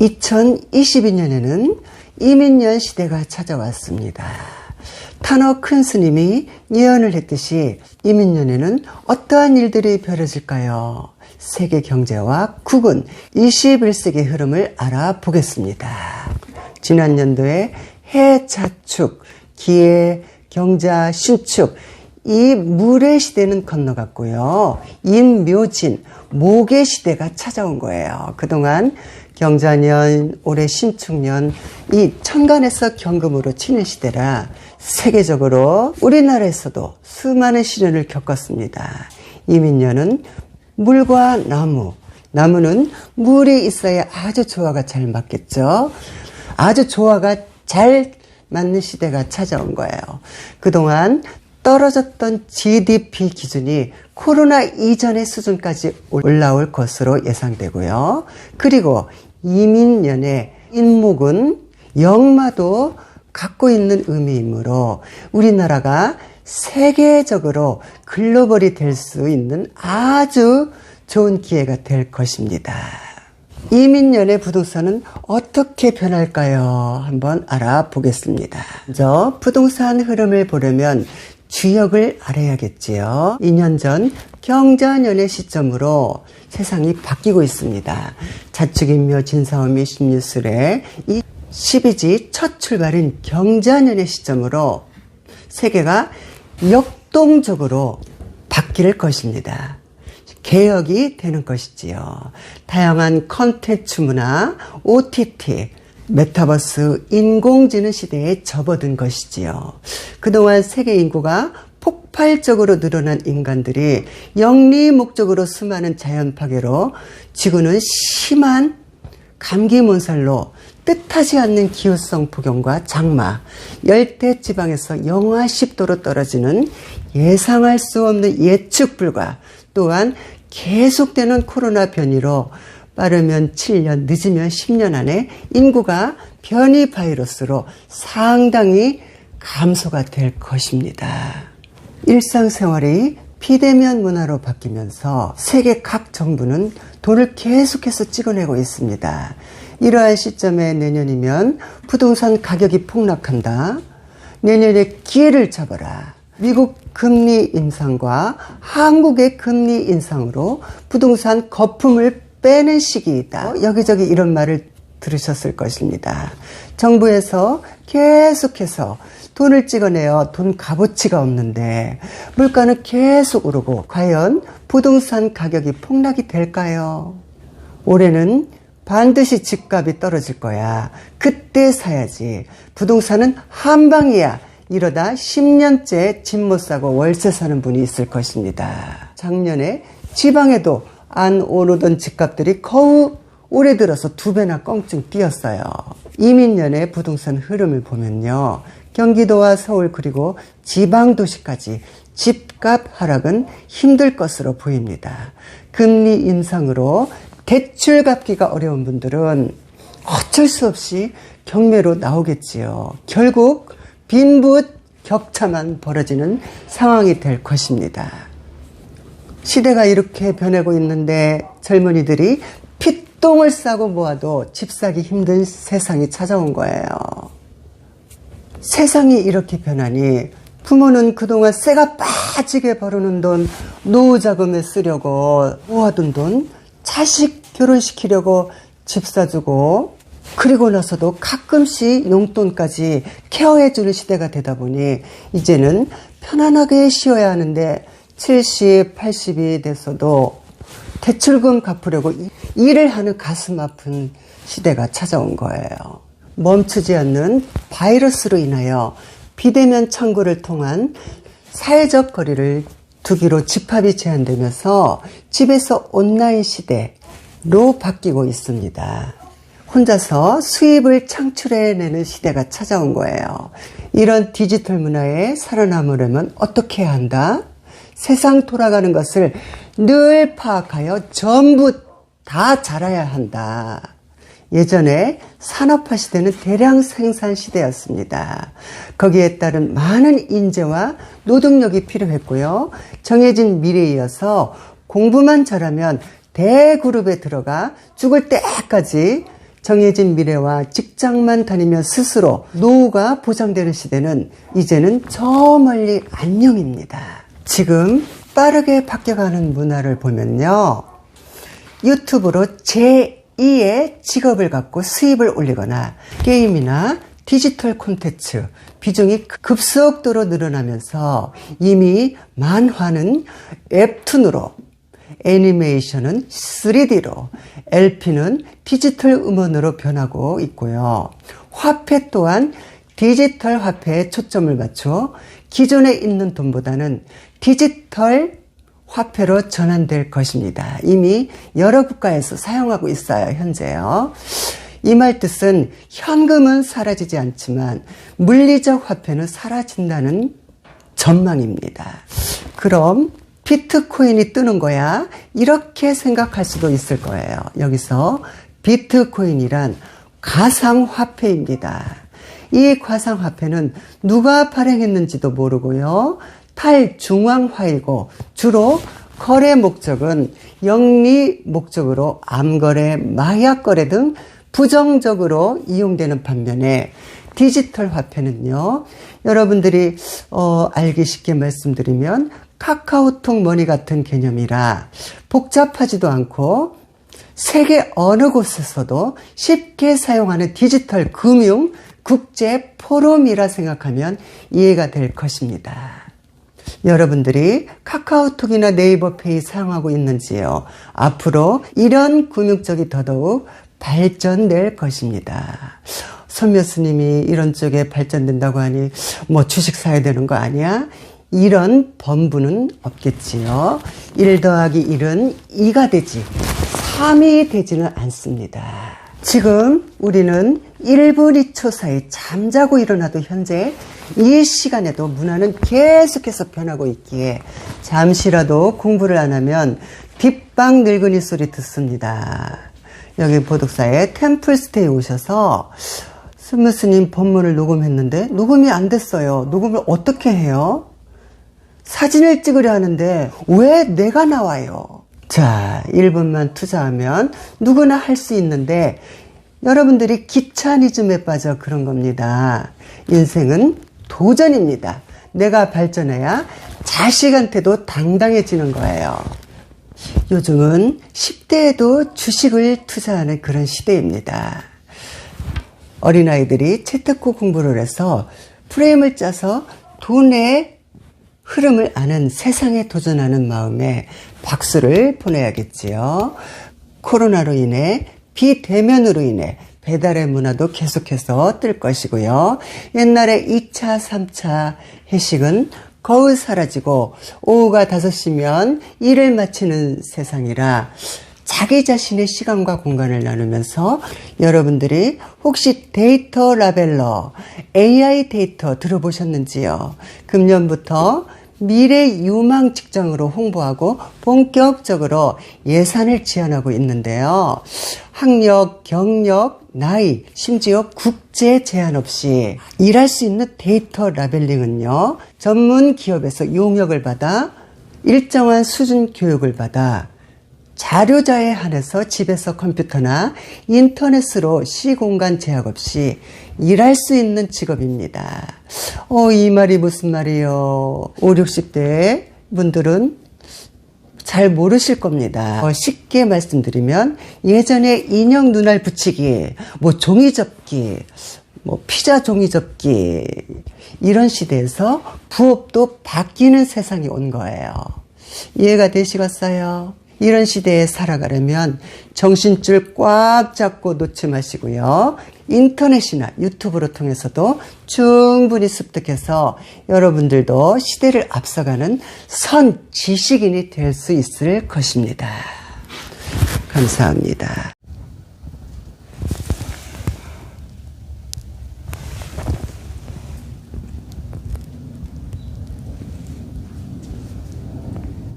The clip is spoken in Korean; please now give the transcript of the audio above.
2022년에는 이민년 시대가 찾아왔습니다. 타너 큰 스님이 예언을 했듯이 이민년에는 어떠한 일들이 벌어질까요? 세계 경제와 국은 21세기 흐름을 알아보겠습니다. 지난 연도에 해자축, 기해, 경자, 신축, 이 물의 시대는 건너갔고요. 인묘진, 목의 시대가 찾아온 거예요. 그동안 경자년, 올해 신축년, 이 천간에서 경금으로 치는 시대라 세계적으로 우리나라에서도 수많은 시련을 겪었습니다. 이민년은 물과 나무, 나무는 물이 있어야 아주 조화가 잘 맞겠죠. 아주 조화가 잘 맞는 시대가 찾아온 거예요. 그동안 떨어졌던 GDP 기준이 코로나 이전의 수준까지 올라올 것으로 예상되고요. 그리고 이민년의 인목은 영마도 갖고 있는 의미이므로 우리나라가 세계적으로 글로벌이 될 수 있는 아주 좋은 기회가 될 것입니다. 이민년의 부동산은 어떻게 변할까요? 한번 알아보겠습니다. 먼저 부동산 흐름을 보려면 주역을 알아야겠지요. 2년 전 경자년의 시점으로 세상이 바뀌고 있습니다. 자축인묘 진사오미 신유술의 이 12지 첫 출발인 경자년의 시점으로 세계가 역동적으로 바뀔 것입니다. 개혁이 되는 것이지요. 다양한 컨텐츠 문화, OTT, 메타버스, 인공지능 시대에 접어든 것이지요. 그동안 세계 인구가 폭발적으로 늘어난 인간들이 영리 목적으로 수많은 자연 파괴로 지구는 심한 감기 몬살로 뜻하지 않는 기후성 폭염과 장마, 열대 지방에서 영하 10도로 떨어지는 예상할 수 없는 예측 불가, 또한 계속되는 코로나 변이로 빠르면 7년, 늦으면 10년 안에 인구가 변이 바이러스로 상당히 감소가 될 것입니다. 일상생활이 비대면 문화로 바뀌면서 세계 각 정부는 돈을 계속해서 찍어내고 있습니다. 이러한 시점에 내년이면 부동산 가격이 폭락한다. 내년에 기회를 잡아라. 미국 금리 인상과 한국의 금리 인상으로 부동산 거품을 빼는 시기이다. 여기저기 이런 말을 들으셨을 것입니다. 정부에서 계속해서 돈을 찍어내어 돈 값어치가 없는데 물가는 계속 오르고 과연 부동산 가격이 폭락이 될까요? 올해는 반드시 집값이 떨어질 거야. 그때 사야지. 부동산은 한방이야. 이러다 10년째 집 못 사고 월세 사는 분이 있을 것입니다. 작년에 지방에도 안 오르던 집값들이 거의 올해 들어서 두 배나 껑충 뛰었어요. 이민년의 부동산 흐름을 보면요. 경기도와 서울 그리고 지방 도시까지 집값 하락은 힘들 것으로 보입니다. 금리 인상으로 대출 갚기가 어려운 분들은 어쩔 수 없이 경매로 나오겠지요. 결국 빈붓 격차만 벌어지는 상황이 될 것입니다. 시대가 이렇게 변하고 있는데 젊은이들이 핏똥을 싸고 모아도 집 사기 힘든 세상이 찾아온 거예요. 세상이 이렇게 변하니 부모는 그동안 쇠가 빠지게 벌어놓은 돈 노후 자금에 쓰려고 모아둔 돈 자식 결혼시키려고 집 사주고 그리고 나서도 가끔씩 용돈까지 케어해주는 시대가 되다 보니 이제는 편안하게 쉬어야 하는데 70, 80이 됐어도 대출금 갚으려고 일을 하는 가슴 아픈 시대가 찾아온 거예요. 멈추지 않는 바이러스로 인하여 비대면 창구를 통한 사회적 거리를 두기로 집합이 제한되면서 집에서 온라인 시대로 바뀌고 있습니다. 혼자서 수입을 창출해내는 시대가 찾아온 거예요. 이런 디지털 문화에 살아남으려면 어떻게 해야 한다? 세상 돌아가는 것을 늘 파악하여 전부 다 잘해야 한다. 예전에 산업화 시대는 대량 생산 시대였습니다. 거기에 따른 많은 인재와 노동력이 필요했고요. 정해진 미래에 이어서 공부만 잘하면 대그룹에 들어가 죽을 때까지 정해진 미래와 직장만 다니며 스스로 노후가 보장되는 시대는 이제는 저 멀리 안녕입니다. 지금 빠르게 바뀌어가는 문화를 보면요. 유튜브로 제2의 직업을 갖고 수입을 올리거나 게임이나 디지털 콘텐츠 비중이 급속도로 늘어나면서 이미 만화는 웹툰으로 애니메이션은 3D로, LP는 디지털 음원으로 변하고 있고요. 화폐 또한 디지털 화폐에 초점을 맞춰 기존에 있는 돈보다는 디지털 화폐로 전환될 것입니다. 이미 여러 국가에서 사용하고 있어요, 현재요. 이 말 뜻은 현금은 사라지지 않지만 물리적 화폐는 사라진다는 전망입니다. 그럼 비트코인이 뜨는 거야? 이렇게 생각할 수도 있을 거예요. 여기서 비트코인이란 가상화폐입니다. 이 가상화폐는 누가 발행했는지도 모르고요. 탈중앙화이고 주로 거래 목적은 영리 목적으로 암거래, 마약거래 등 부정적으로 이용되는 반면에 디지털 화폐는요. 여러분들이 어, 알기 쉽게 말씀드리면 카카오톡 머니 같은 개념이라 복잡하지도 않고 세계 어느 곳에서도 쉽게 사용하는 디지털 금융 국제 포럼이라 생각하면 이해가 될 것입니다. 여러분들이 카카오톡이나 네이버 페이 사용하고 있는지요? 앞으로 이런 금융 쪽이 더더욱 발전될 것입니다. 손 교수님이 이런 쪽에 발전된다고 하니 뭐 주식 사야 되는 거 아니야? 이런 범부는 없겠지요. 1 더하기 1은 2가 되지 3이 되지는 않습니다. 지금 우리는 1분 2초 사이 잠자고 일어나도 현재 이 시간에도 문화는 계속해서 변하고 있기에 잠시라도 공부를 안 하면 뒷방 늙은이 소리 듣습니다. 여기 보독사에 템플스테이 오셔서 스무스님 본문을 녹음했는데 녹음이 안 됐어요. 녹음을 어떻게 해요? 사진을 찍으려 하는데 왜 내가 나와요? 자, 1분만 투자하면 누구나 할 수 있는데 여러분들이 기차니즘에 빠져 그런 겁니다. 인생은 도전입니다. 내가 발전해야 자식한테도 당당해지는 거예요. 요즘은 10대에도 주식을 투자하는 그런 시대입니다. 어린아이들이 채택고 공부를 해서 프레임을 짜서 돈의 흐름을 아는 세상에 도전하는 마음에 박수를 보내야겠지요. 코로나로 인해 비대면으로 인해 배달의 문화도 계속해서 뜰 것이고요. 옛날에 2차, 3차 회식은 거의 사라지고 오후가 5시면 일을 마치는 세상이라 자기 자신의 시간과 공간을 나누면서 여러분들이 혹시 데이터 라벨러, AI 데이터 들어보셨는지요? 금년부터 미래 유망 직장으로 홍보하고 본격적으로 예산을 지원하고 있는데요. 학력, 경력, 나이, 심지어 국제 제한 없이 일할 수 있는 데이터 라벨링은요. 전문 기업에서 용역을 받아 일정한 수준 교육을 받아 자료자에 한해서 집에서 컴퓨터나 인터넷으로 시공간 제약 없이 일할 수 있는 직업입니다. 어, 이 말이 무슨 말이요? 5, 60대 분들은 잘 모르실 겁니다. 어, 쉽게 말씀드리면 예전에 인형 눈알 붙이기, 뭐 종이 접기, 뭐 피자 종이 접기 이런 시대에서 부업도 바뀌는 세상이 온 거예요. 이해가 되시겠어요? 이런 시대에 살아가려면 정신줄 꽉 잡고 놓지 마시고요. 인터넷이나 유튜브를 통해서도 충분히 습득해서 여러분들도 시대를 앞서가는 선 지식인이 될 수 있을 것입니다. 감사합니다.